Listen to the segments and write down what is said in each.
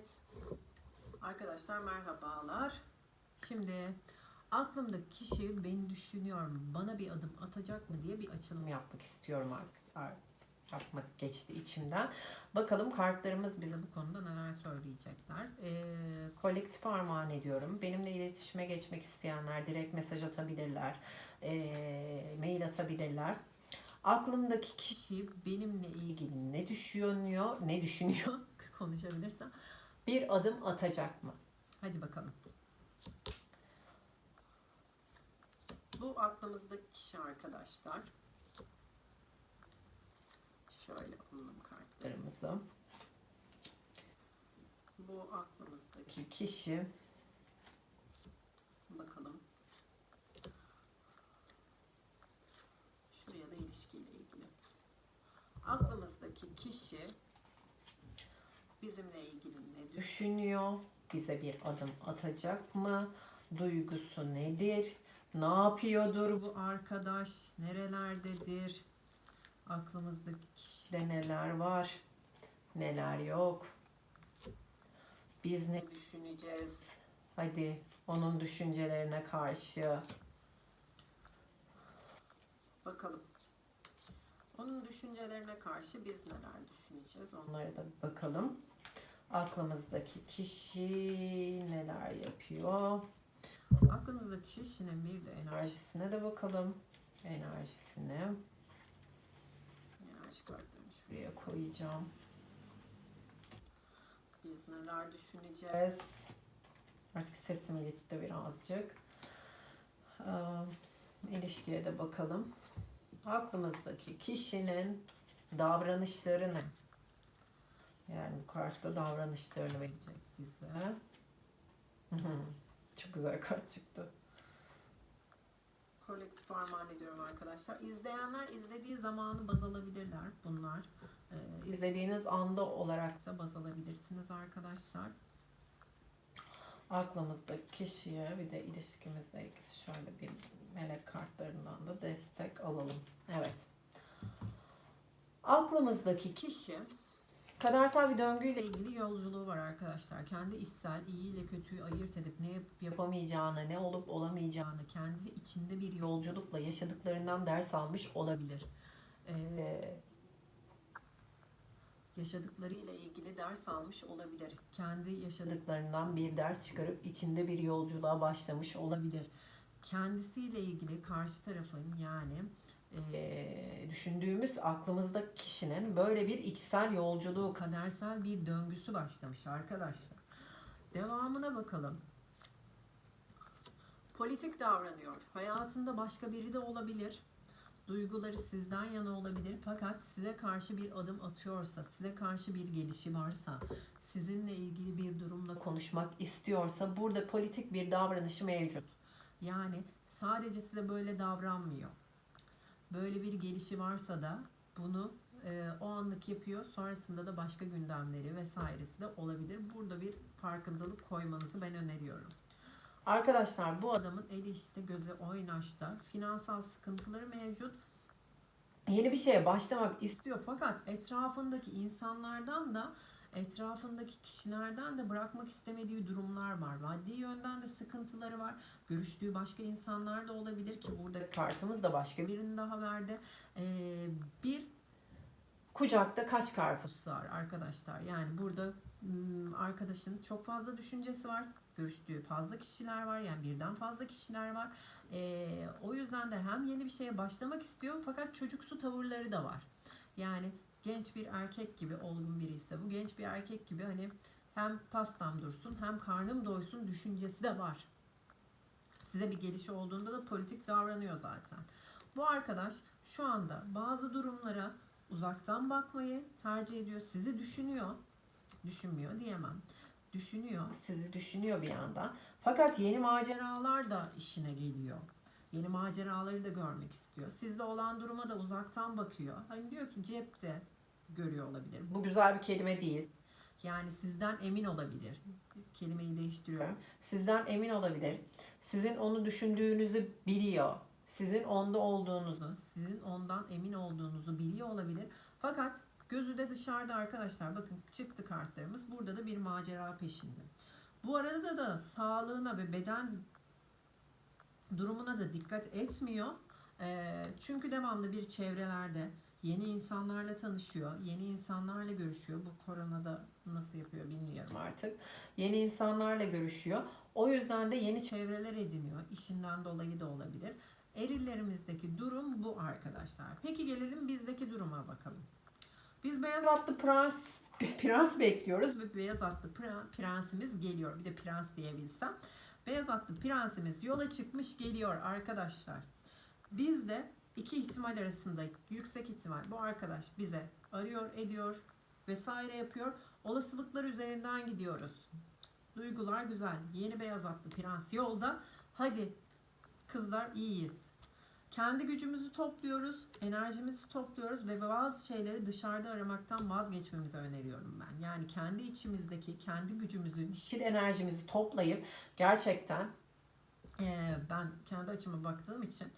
Evet. Arkadaşlar merhabalar. Şimdi aklımdaki kişi beni düşünüyor mu? Bana bir adım atacak mı diye bir açılım yapmak istiyorum artık. Yapmak geçti içimden. Bakalım kartlarımız bize bu konuda neler söyleyecekler. Ee, kolektif armağan ediyorum. Benimle iletişime geçmek isteyenler direkt mesaj atabilirler. Ee, mail atabilirler. Aklımdaki kişi benimle ilgili ne düşünüyor, ne düşünüyor konuşabilirsem bir adım atacak mı? Hadi bakalım. Bu aklımızdaki kişi arkadaşlar. Şöyle alalım kartlarımızı. Bu aklımızdaki kişi bakalım. Şuraya da ilişkiyle ilgili. Aklımızdaki kişi bizimle ilgili ne düşünüyor? Bize bir adım atacak mı? Duygusu nedir? Ne yapıyordur bu arkadaş? Nerelerdedir? Aklımızdaki kişide neler var? Neler yok? Biz ne düşüneceğiz? Hadi onun düşüncelerine karşı bakalım. Onun düşüncelerine karşı biz neler düşüneceğiz? Onlara da bakalım. Aklımızdaki kişi neler yapıyor? Aklımızdaki kişinin bir de enerjisine de bakalım. Enerjisine. Enerji kartlarını şuraya koyacağım. Biz neler düşüneceğiz? Artık sesim gitti birazcık. Ee, ilişkiye de bakalım. Aklımızdaki kişinin davranışları ne? Yani bu kartta davranışlarını verecek bize. Çok güzel kart çıktı. Kolektif armağan ediyorum arkadaşlar. İzleyenler izlediği zamanı baz alabilirler bunlar. Ee, izlediğiniz anda olarak da baz alabilirsiniz arkadaşlar. Aklımızdaki kişiye bir de ilişkimizle ilgili şöyle bir melek kartlarından da destek alalım. Evet. Aklımızdaki kişi kadersel bir döngüyle ilgili yolculuğu var arkadaşlar. Kendi içsel iyi ile kötüyü ayırt edip ne yapıp yapamayacağını, ne olup olamayacağını, kendi içinde bir yolculukla yaşadıklarından ders almış olabilir. Ee, yaşadıklarıyla ilgili ders almış olabilir. Kendi yaşadıklarından bir ders çıkarıp içinde bir yolculuğa başlamış olabilir. Kendisiyle ilgili karşı tarafın yani e, düşündüğümüz aklımızda kişinin böyle bir içsel yolculuğu, kadersel bir döngüsü başlamış arkadaşlar. Devamına bakalım. Politik davranıyor. Hayatında başka biri de olabilir. Duyguları sizden yana olabilir fakat size karşı bir adım atıyorsa, size karşı bir gelişi varsa, sizinle ilgili bir durumla konuşmak istiyorsa burada politik bir davranışı mevcut. Yani sadece size böyle davranmıyor. Böyle bir gelişi varsa da bunu e, o anlık yapıyor. Sonrasında da başka gündemleri vesairesi de olabilir. Burada bir farkındalık koymanızı ben öneriyorum. Arkadaşlar bu adamın eli işte gözü oynaşta. Finansal sıkıntıları mevcut. Yeni bir şeye başlamak istiyor fakat etrafındaki insanlardan da etrafındaki kişilerden de bırakmak istemediği durumlar var. Maddi yönden de sıkıntıları var. Görüştüğü başka insanlar da olabilir ki burada kartımız da başka birini daha verdi. Ee, bir kucakta kaç karpuz var arkadaşlar. Yani burada ım, arkadaşın çok fazla düşüncesi var. Görüştüğü fazla kişiler var. Yani birden fazla kişiler var. Ee, o yüzden de hem yeni bir şeye başlamak istiyor fakat çocuksu tavırları da var. Yani genç bir erkek gibi olgun biri ise bu genç bir erkek gibi hani hem pastam dursun hem karnım doysun düşüncesi de var. Size bir gelişi olduğunda da politik davranıyor zaten. Bu arkadaş şu anda bazı durumlara uzaktan bakmayı tercih ediyor. Sizi düşünüyor. Düşünmüyor diyemem. Düşünüyor. Sizi düşünüyor bir yandan. Fakat yeni maceralar da işine geliyor. Yeni maceraları da görmek istiyor. Sizle olan duruma da uzaktan bakıyor. Hani diyor ki cepte görüyor olabilir. Bu güzel bir kelime değil. Yani sizden emin olabilir. Kelimeyi değiştiriyorum. Sizden emin olabilir. Sizin onu düşündüğünüzü biliyor. Sizin onda olduğunuzu, sizin ondan emin olduğunuzu biliyor olabilir. Fakat Gözü de dışarıda arkadaşlar. Bakın çıktı kartlarımız. Burada da bir macera peşinde. Bu arada da sağlığına ve beden durumuna da dikkat etmiyor. Ee, çünkü devamlı bir çevrelerde yeni insanlarla tanışıyor, yeni insanlarla görüşüyor. Bu koronada nasıl yapıyor bilmiyorum artık. Yeni insanlarla görüşüyor. O yüzden de yeni çevreler ediniyor. İşinden dolayı da olabilir. Erillerimizdeki durum bu arkadaşlar. Peki gelelim bizdeki duruma bakalım. Biz beyaz atlı prens prens bekliyoruz ve beyaz atlı pre- prensimiz geliyor. Bir de prens diyebilsem. Beyaz atlı prensimiz yola çıkmış geliyor arkadaşlar. Biz de iki ihtimal arasında yüksek ihtimal bu arkadaş bize arıyor ediyor vesaire yapıyor. Olasılıklar üzerinden gidiyoruz. Duygular güzel. Yeni beyaz atlı prens yolda. Hadi kızlar iyiyiz. Kendi gücümüzü topluyoruz, enerjimizi topluyoruz ve bazı şeyleri dışarıda aramaktan vazgeçmemizi öneriyorum ben. Yani kendi içimizdeki, kendi gücümüzü, dişil enerjimizi toplayıp gerçekten eee, ben kendi açıma baktığım için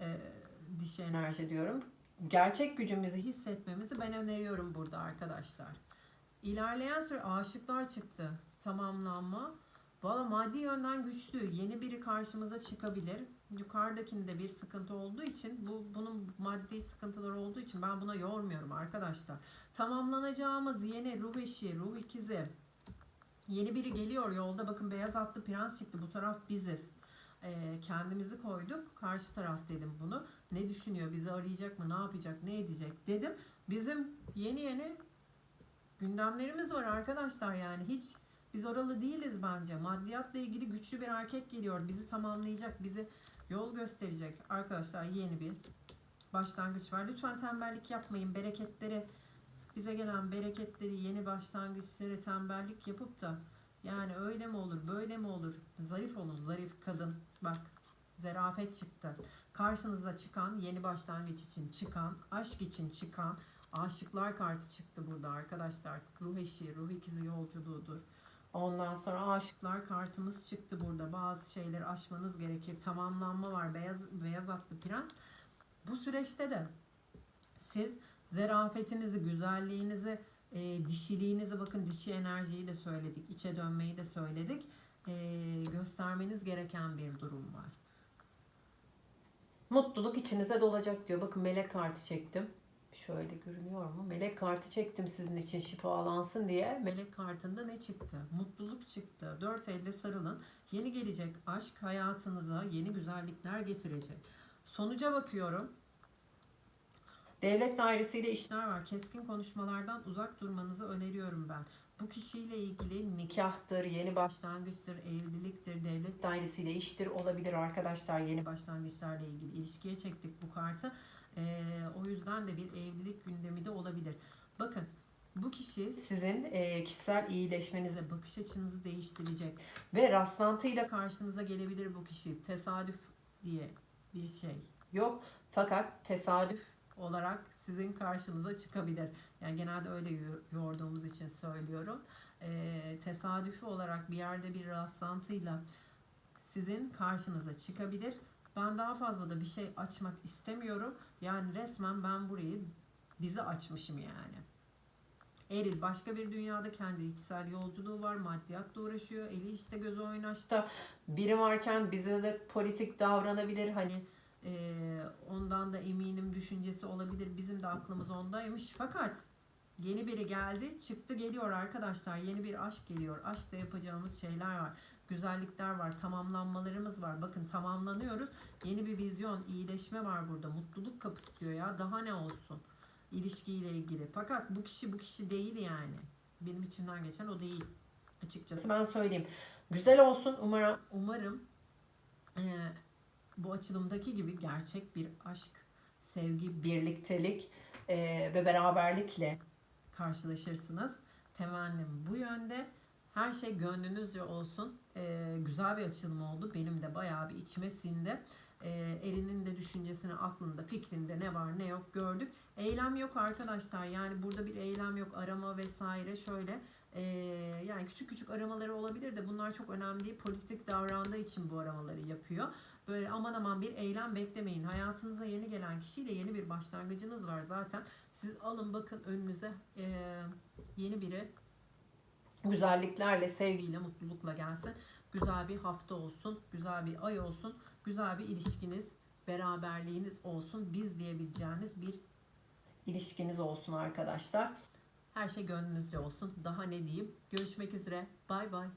eee dişi enerji diyorum. Gerçek gücümüzü hissetmemizi ben öneriyorum burada arkadaşlar. İlerleyen süre aşıklar çıktı. Tamamlanma. Valla maddi yönden güçlü. Yeni biri karşımıza çıkabilir. Yukarıdakinde bir sıkıntı olduğu için bu bunun maddi sıkıntıları olduğu için ben buna yormuyorum arkadaşlar. Tamamlanacağımız yeni ruh eşi, ruh ikizi. Yeni biri geliyor yolda. Bakın beyaz atlı prens çıktı. Bu taraf biziz. Kendimizi koyduk. Karşı taraf dedim bunu. Ne düşünüyor? Bizi arayacak mı? Ne yapacak? Ne edecek? Dedim. Bizim yeni yeni gündemlerimiz var arkadaşlar yani hiç biz oralı değiliz bence. Maddiyatla ilgili güçlü bir erkek geliyor. Bizi tamamlayacak, bizi yol gösterecek. Arkadaşlar yeni bir başlangıç var. Lütfen tembellik yapmayın. Bereketleri bize gelen bereketleri, yeni başlangıçları tembellik yapıp da yani öyle mi olur, böyle mi olur? Zarif olun, zarif kadın. Bak, zerafet çıktı. Karşınıza çıkan, yeni başlangıç için çıkan, aşk için çıkan, aşıklar kartı çıktı burada arkadaşlar. Ruh eşi, ruh ikizi yolculuğudur. Ondan sonra aşıklar kartımız çıktı burada. Bazı şeyleri aşmanız gerekir. Tamamlanma var. Beyaz, beyaz atlı prens. Bu süreçte de siz zerafetinizi, güzelliğinizi, e, dişiliğinizi bakın dişi enerjiyi de söyledik. içe dönmeyi de söyledik. E, göstermeniz gereken bir durum var. Mutluluk içinize dolacak diyor. Bakın melek kartı çektim. Şöyle görünüyor mu? Melek kartı çektim sizin için şifalansın diye. Melek kartında ne çıktı? Mutluluk çıktı. Dört elle sarılın. Yeni gelecek aşk hayatınıza yeni güzellikler getirecek. Sonuca bakıyorum. Devlet dairesiyle işler var. Keskin konuşmalardan uzak durmanızı öneriyorum ben. Bu kişiyle ilgili nikahtır, yeni başlangıçtır, evliliktir, devlet dairesiyle iştir olabilir arkadaşlar. Yeni başlangıçlarla ilgili ilişkiye çektik bu kartı. Ee, o yüzden de bir evlilik gündemi de olabilir. Bakın bu kişi sizin e, kişisel iyileşmenize, bakış açınızı değiştirecek ve rastlantıyla karşınıza gelebilir bu kişi. Tesadüf diye bir şey yok. Fakat tesadüf olarak sizin karşınıza çıkabilir. Yani genelde öyle yo- yorduğumuz için söylüyorum. Ee, tesadüfi olarak bir yerde bir rastlantıyla sizin karşınıza çıkabilir. Ben daha fazla da bir şey açmak istemiyorum. Yani resmen ben burayı bizi açmışım yani. Eril başka bir dünyada kendi içsel yolculuğu var. Maddiyatla uğraşıyor. Eli işte gözü oynaşta. Biri varken bize de politik davranabilir. Hani ee, ondan da eminim düşüncesi olabilir. Bizim de aklımız ondaymış. Fakat yeni biri geldi. Çıktı geliyor arkadaşlar. Yeni bir aşk geliyor. Aşkla yapacağımız şeyler var. Güzellikler var. Tamamlanmalarımız var. Bakın tamamlanıyoruz. Yeni bir vizyon, iyileşme var burada. Mutluluk kapısı diyor ya. Daha ne olsun? ilişkiyle ilgili. Fakat bu kişi bu kişi değil yani. Benim içimden geçen o değil. Açıkçası ben söyleyeyim. Güzel olsun. Umarım umarım eee, bu açılımdaki gibi gerçek bir aşk, sevgi, birliktelik eee, ve beraberlikle karşılaşırsınız. Temennim bu yönde. Her şey gönlünüzce olsun. Eee, güzel bir açılım oldu. Benim de bayağı bir içime sindi. Eee Erin'in de düşüncesini, aklında, fikrinde ne var ne yok gördük. Eylem yok arkadaşlar. Yani burada bir eylem yok. Arama vesaire şöyle. eee, yani küçük küçük aramaları olabilir de bunlar çok önemli değil. Politik davrandığı için bu aramaları yapıyor. Böyle aman aman bir eylem beklemeyin. Hayatınıza yeni gelen kişiyle yeni bir başlangıcınız var zaten. Siz alın bakın önünüze eee, yeni biri güzelliklerle, sevgiyle, mutlulukla gelsin. Güzel bir hafta olsun, güzel bir ay olsun, güzel bir ilişkiniz, beraberliğiniz olsun. Biz diyebileceğiniz bir ilişkiniz olsun arkadaşlar. Her şey gönlünüzce olsun. Daha ne diyeyim? Görüşmek üzere. Bay bay.